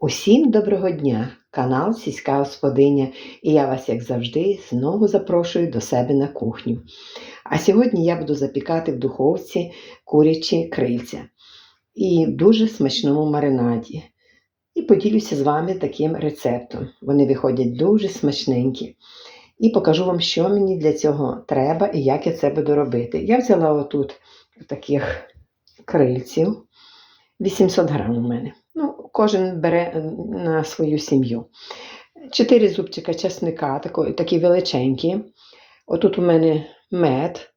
Усім доброго дня! Канал Сільська Господиня, і я вас, як завжди, знову запрошую до себе на кухню. А сьогодні я буду запікати в духовці курячі крильця і в дуже смачному маринаді. І поділюся з вами таким рецептом. Вони виходять дуже смачненькі. І покажу вам, що мені для цього треба і як я це буду робити. Я взяла отут таких крильців. 800 грам у мене. Ну, кожен бере на свою сім'ю. Чотири зубчика чесника, такі величенькі. Отут у мене мед,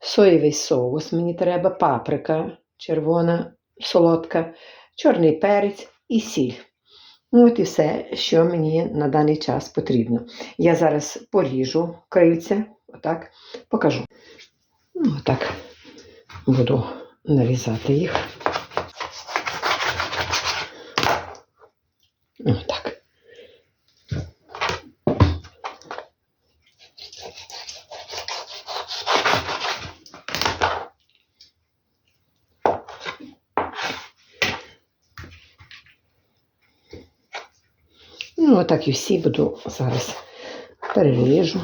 соєвий соус, мені треба паприка червона, солодка, чорний перець і сіль. Ну, от і все, що мені на даний час потрібно. Я зараз поріжу крильця, отак, покажу. Ну, отак буду нарізати їх. Ну, отак і всі буду зараз переріжу.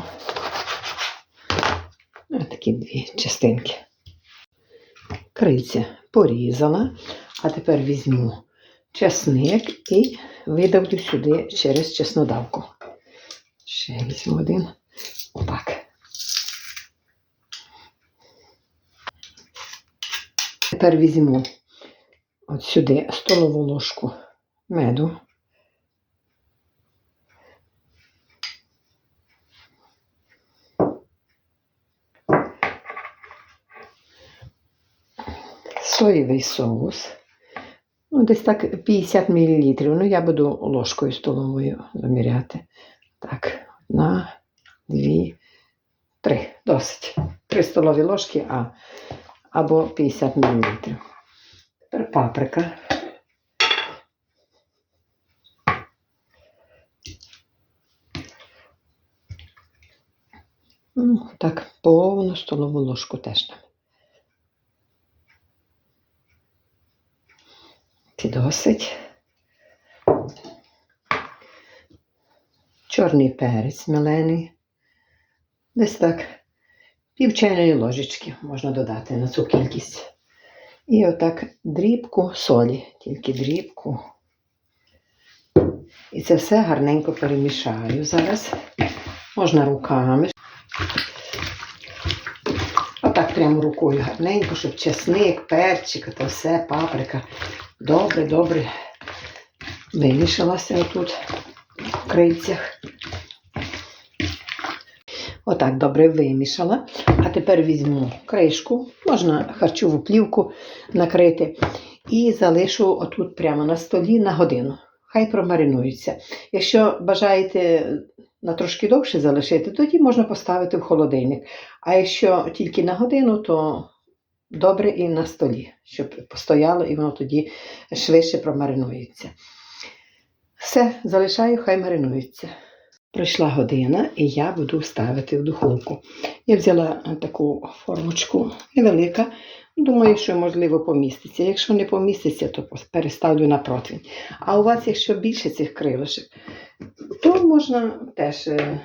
Ось такі дві частинки. Крильця порізала, а тепер візьму чесник і видавлю сюди через чеснодавку. Ще візьму один. Отак. Тепер візьму от сюди столову ложку меду. Соєвий соус. Ну, десь так 50 мл. Ну, я буду ложкою столовою заміряти. Так, одна, дві, три. Досить. Три столові ложки, а, або 50 мл. Тепер паприка. Ну, так, повну столову ложку теж нам. Це досить. Чорний перець мелений. Десь так пів чайної ложечки можна додати на цю кількість. І отак дрібку солі, тільки дрібку. І це все гарненько перемішаю зараз. Можна руками. Отак прямо рукою гарненько, щоб чесник, перчик, то все, паприка добре, добре вимішалася отут в крильцях. Отак добре вимішала. А тепер візьму кришку, можна харчову плівку накрити, і залишу отут прямо на столі на годину. Хай промаринуються. Якщо бажаєте на трошки довше залишити, тоді можна поставити в холодильник. А якщо тільки на годину, то добре і на столі, щоб постояло і воно тоді швидше промаринується. Все, залишаю, хай маринується. Пройшла година, і я буду ставити в духовку. Я взяла таку формочку невелика. Думаю, що можливо поміститься. Якщо не поміститься, то переставлю на противень. А у вас, якщо більше цих крилишок, то можна теж е,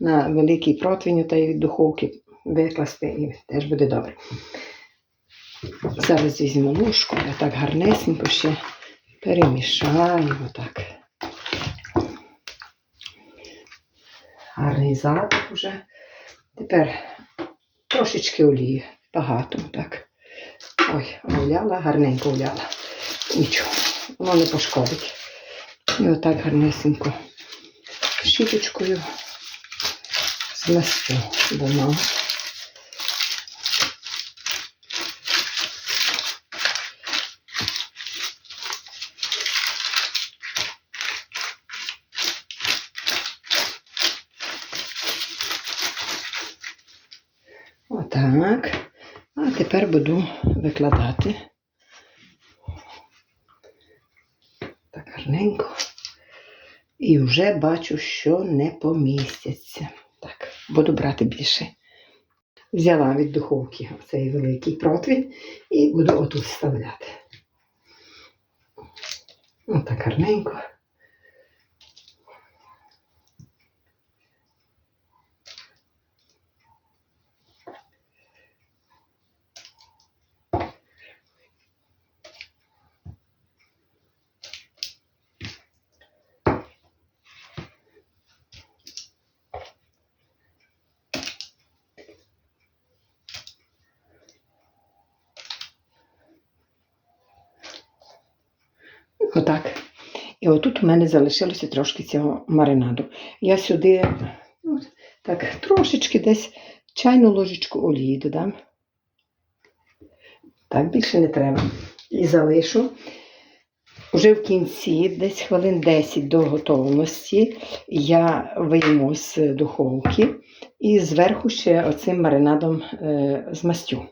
на великий противень та й від духовки викласти, і теж буде добре. Зараз візьму ложку, я так гарнесенько ще перемішаю отак. Гарний запах вже. Тепер трошечки олії, багато так. Ой, оляла, гарненько оляла. Нічого, воно не пошкодить. І отак гарнесенько щіточкою зместу бумагу. Отак. А тепер буду викладати. Так гарненько. І вже бачу, що не помістяться. Так, буду брати більше. Взяла від духовки цей великий противень і буду отут вставляти. Ну, так гарненько. Отак. І отут у мене залишилося трошки цього маринаду. Я сюди ну, так трошечки десь чайну ложечку олії додам. Так, більше не треба. І залишу. Уже в кінці, десь хвилин 10 до готовності, я вийму з духовки і зверху ще оцим маринадом е, змастю.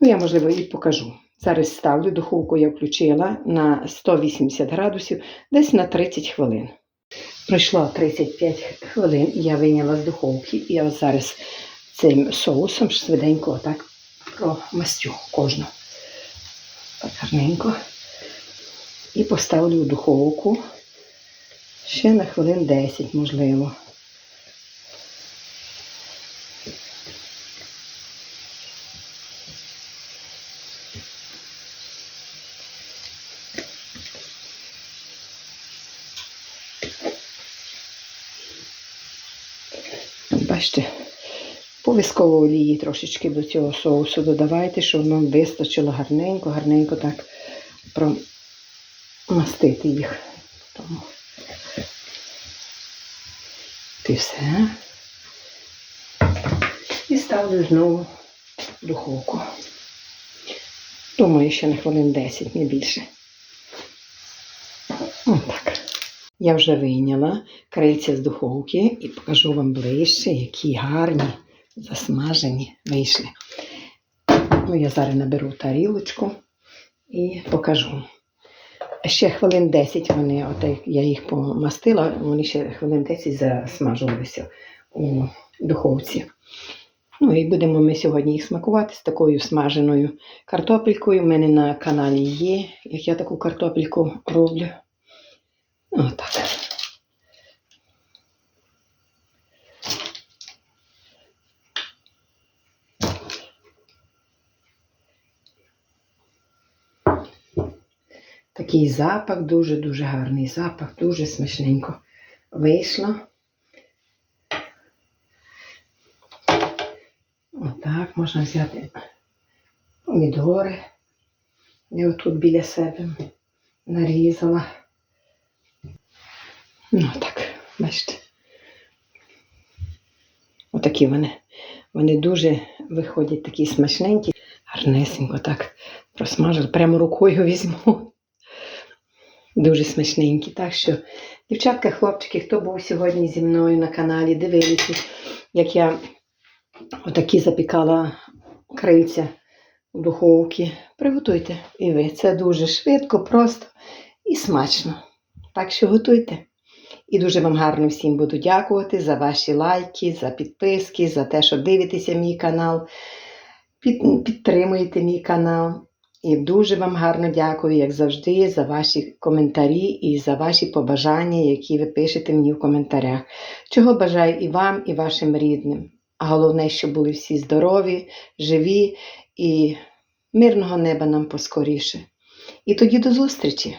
Ну, я, можливо, і покажу. Зараз ставлю духовку, я включила на 180 градусів, десь на 30 хвилин. Пройшло 35 хвилин, я вийняла з духовки, і я зараз цим соусом швиденько отак промастю кожну. Так гарненько. І поставлю в духовку ще на хвилин 10, можливо. Бачите, обов'язково олії трошечки до цього соусу додавайте, щоб нам вистачило гарненько, гарненько так промастити їх. Тому. І все. І ставлю знову духовку. Думаю, ще на хвилин 10, не більше. Отак. Я вже вийняла крильця з духовки і покажу вам ближче, які гарні засмажені вийшли. Ну, я зараз наберу тарілочку і покажу. Ще хвилин 10 вони, от я їх помастила, вони ще хвилин 10 засмажувалися у духовці. Ну і будемо ми сьогодні їх смакувати з такою смаженою картопелькою. У мене на каналі є, як я таку картопельку роблю. Отак. Такий запах, дуже-дуже гарний запах, дуже смачненько вийшло. Отак можна взяти помідори. Я отут біля себе нарізала. Ну так, бачите. Отакі вони. Вони дуже виходять такі смачненькі, гарнесенько так просмажили. Прямо рукою візьму. Дуже смачненькі. Так що, дівчатка, хлопчики, хто був сьогодні зі мною на каналі, дивилися, як я отакі запікала крильця у духовці. Приготуйте і ви. Це дуже швидко, просто і смачно. Так що готуйте. І дуже вам гарно всім буду дякувати за ваші лайки, за підписки, за те, що дивитеся мій канал, під, підтримуєте мій канал. І дуже вам гарно дякую, як завжди, за ваші коментарі і за ваші побажання, які ви пишете мені в коментарях. Чого бажаю і вам, і вашим рідним. А головне, щоб були всі здорові, живі і мирного неба нам поскоріше. І тоді до зустрічі!